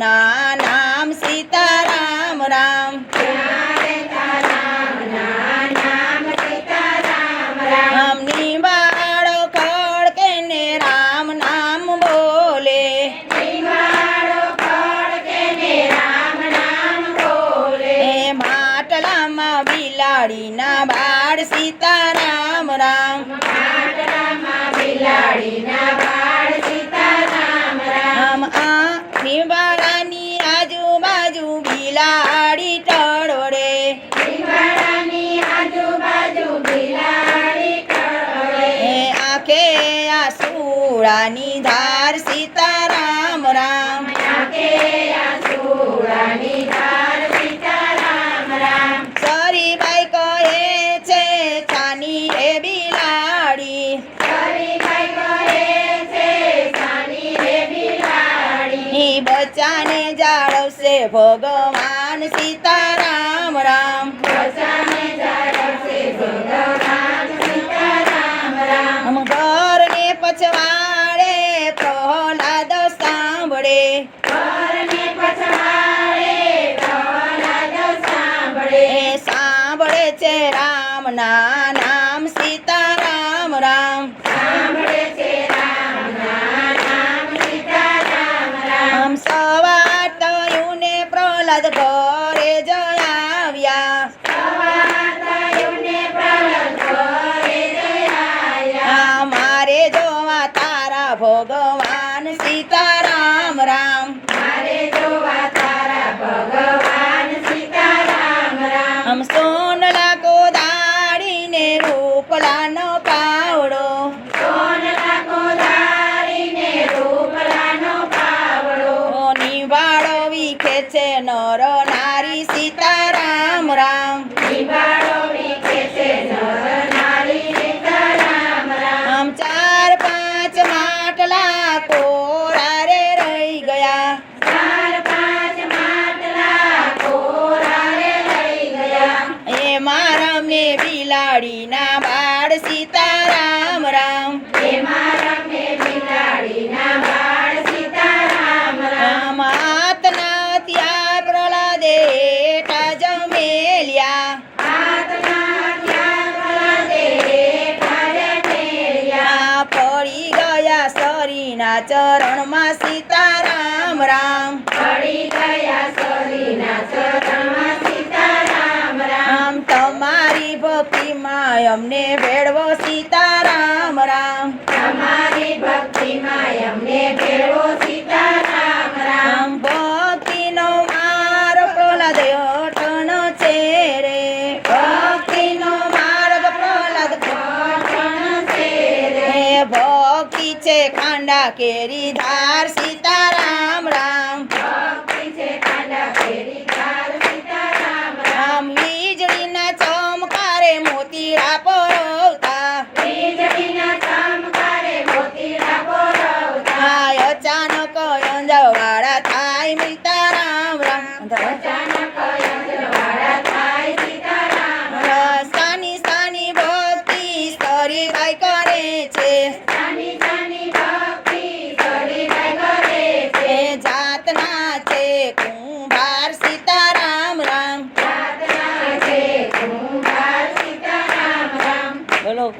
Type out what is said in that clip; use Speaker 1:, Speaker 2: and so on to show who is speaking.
Speaker 1: તારા નામ, સીતારામ, રામ. રામની વાળો ખડકે ને રામ નામ બોલે? માટલામાં બિલાડીના બાળ, સીતારામ, રામ.
Speaker 2: બિલાડીના આંખે આ સુરાની ધાર સીતારામ, રામ.
Speaker 1: સરીબાઈ કહે છે છાની રે બિલાડી. બચ્ચાને જાળવશે ભગવાન સીતારામ, રામ. ઘર ઘરને પછવાડે
Speaker 2: સાંભળે રામ રામના નામ સીતારામ રામ.
Speaker 1: આમ સવાર થયું ને પ્રહલાદ ઘરે મારે જોવા તારા ભગવાન સીતારામ રામ. આમ મારા મે બિલાડીના બાળ સીતારામ રામ. આમ હાથના ત્યાં પ્રહલાદે હેઠા જમેલ્યા. આ પડી ગયા સરીના ચરણમાં સીતારામ રામ.
Speaker 2: આમ ભક્તિમાં અમને ભેળવો સીતારામ
Speaker 1: રામ. ભક્તિનો માર્ગ પ્રહલાદ અઠણ છે રે. ભક્તિનો માર્ગ પ્રહલાદ હે ભક્તિ છે ખાંડા કેરી ધાર સીતારામ સાની સાની ભક્તિ સરીબાઈ કરે છે. જાતના છે કુંભાર સીતારામ રામ. બોલો